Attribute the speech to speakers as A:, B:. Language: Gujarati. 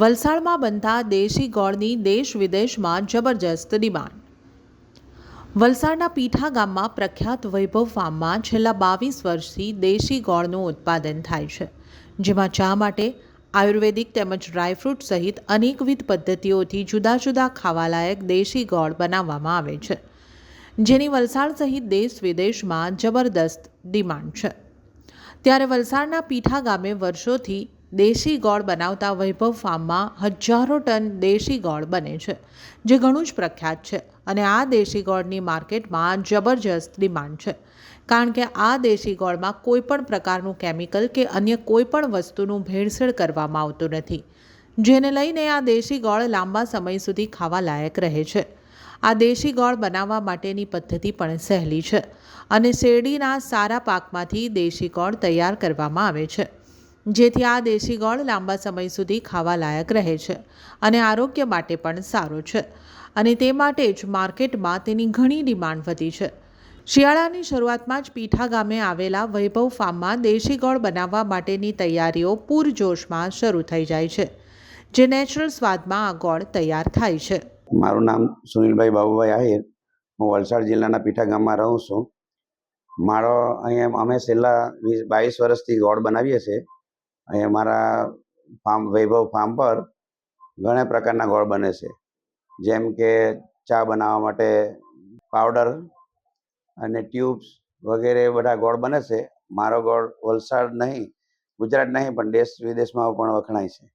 A: વલસાડમાં બનતા દેશી ગોળની દેશ વિદેશમાં જબરજસ્ત ડિમાન્ડ. વલસાડના પીઠા ગામમાં પ્રખ્યાત વૈભવ ફાર્મમાં છેલ્લા બાવીસ વર્ષથી દેશી ગોળનું ઉત્પાદન થાય છે, જેમાં ચા માટે આયુર્વેદિક તેમજ ડ્રાયફ્રૂટ સહિત અનેકવિધ પદ્ધતિઓથી જુદા જુદા ખાવાલાયક દેશી ગોળ બનાવવામાં આવે છે, જેની વલસાડ સહિત દેશ વિદેશમાં જબરદસ્ત ડિમાન્ડ છે. ત્યારે વલસાડના પીઠા ગામે વર્ષોથી દેશી ગોળ બનાવતા વૈભવ ફાર્મમાં હજારો ટન દેશી ગોળ બને છે, જે ઘણું જ પ્રખ્યાત છે અને આ દેશી ગોળની માર્કેટમાં જબરજસ્ત ડિમાન્ડ છે. કારણ કે આ દેશી ગોળમાં કોઈ પણ પ્રકારનું કેમિકલ કે અન્ય કોઈ પણ વસ્તુનું ભેળસેળ કરવામાં આવતું નથી, જેને લઈને આ દેશી ગોળ લાંબા સમય સુધી ખાવા લાયક રહે છે. આ દેશી ગોળ બનાવવા માટેની પદ્ધતિ પણ સહેલી છે અને શેરડીના સારા પાકમાંથી દેશી ગોળ તૈયાર કરવામાં આવે છે. જેથી આ દેશી ગોળ લાંબા સમય સુધી ખાવા લાયક રહે છે અને આરોગ્ય માટે પણ સારો છે. અને તે માટે જ માર્કેટમાં તેની ઘણી ડિમાન્ડ વધી છે. શિયાળાની શરૂઆતમાં જ પીઠા ગામે આવેલા વૈભવ ફાર્મમાં દેશી ગોળ બનાવવા માટેની તૈયારીઓ પૂરજોશમાં શરૂ થઈ જાય છે, જે નેચરલ સ્વાદમાં આ ગોળ તૈયાર થાય છે.
B: મારું નામ સુનિલભાઈ બાબુભાઈ આહિર. હું વલસાડ જિલ્લાના પીઠા ગામમાં રહું છું. મારો અહીંયા અમે છેલ્લા વીસ, બાવીસ વર્ષથી ગોળ બનાવીએ છીએ. અહીંયા મારા ફાર્મ, વૈભવ ફાર્મ પર ઘણા પ્રકારના ગોળ બને છે. જેમ કે ચા બનાવવા માટે પાવડર અને ટ્યુબ્સ વગેરે બધા ગોળ બને છે. મારો ગોળ વલસાડ નહીં, ગુજરાત નહીં, પણ દેશ વિદેશમાં પણ વખણાય છે.